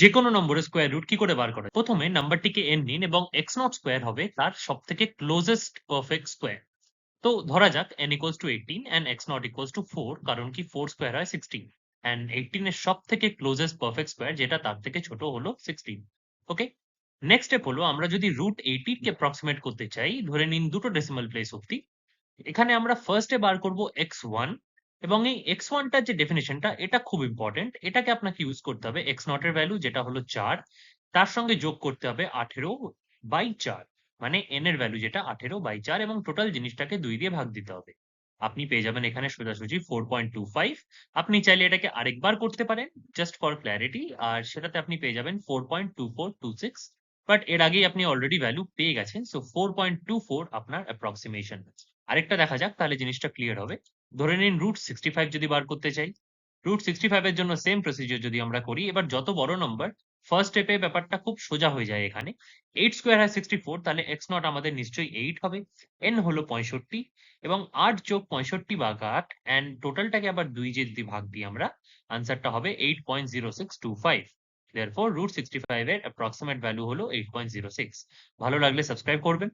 যে কোনো নম্বরের স্কোয়ার রুট কি করে বার করা? প্রথমে নাম্বারটিকে এন নিন এবং এক্স নট স্কোয়ার হবে তার সব থেকে ক্লোজেস্ট পারফেক্ট স্কোয়ার তো ধরা যাক N equals to 18 and x not equals to 4 কারণ কি ফোর স্কোয়ার হয় 16 and 18 এর সব থেকে ক্লোজেস্ট পারফেক্ট স্কোয়ার যেটা তার থেকে ছোট হলো 16 ওকে নেক্সট স্টেপ হলো আমরা যদি রুট 18 কে অ্যাপ্রক্সিমেট করতে চাই, ধরে নিন দুটো ডেসিমাল প্লেস অব্দি এখানে আমরা ফার্স্টে বার করব x1 এবং এই x1 টার যে ডেফিনেশনটা এটা খুব ইম্পর্টেন্ট এটাকে আপনাকে ইউজ করতে হবে এক্স নট এর ভ্যালু যেটা হলো চার। তার সঙ্গে যোগ করতে হবে 18 বাই চার। মানে n এর ভ্যালু যেটা 18 বাই চার এবং টোটাল জিনিসটাকে দুই দিয়ে ভাগ দিতে হবে। আপনি পেয়ে যাবেন এখানে সোজাসুজি 4.25 আপনি চাইলে এটাকে আরেকবার করতে পারেন জাস্ট ফর ক্ল্যারিটি আর সেটাতে আপনি পেয়ে যাবেন 4.2426 বাট এর আগেই আপনি অলরেডি ভ্যালু পেয়ে গেছেন সো 4.24 আপনার অ্যাপ্রক্সিমেশন আরেকটা দেখা যাক, তাহলে জিনিসটা ক্লিয়ার হবে। ধরে নিন রুট 65 যদি বার করতে চাই রুট 65 এর জন্য সেম প্রসিজিওর যদি আমরা করি, এবার যত বড় নম্বর ফার্স্ট স্টেপে ব্যাপারটা খুব সোজা হয়ে যায় এখানে। এইট স্কোয়ার হয় 64 তাহলে এক্স নট আমাদের নিশ্চয়ই এইট হবে এন হলো 65 এবং আট যোগ 65 ভাগ 8 অ্যান্ড টোটালটাকে আবার 2 দিয়ে যদি ভাগ দিই আমরা আনসারটা হবে 8.0625 therefore, root 65 এর অ্যাপ্রক্সিমেট ভ্যালু হলো 8.06 ভালো লাগলে সাবস্ক্রাইব করবেন।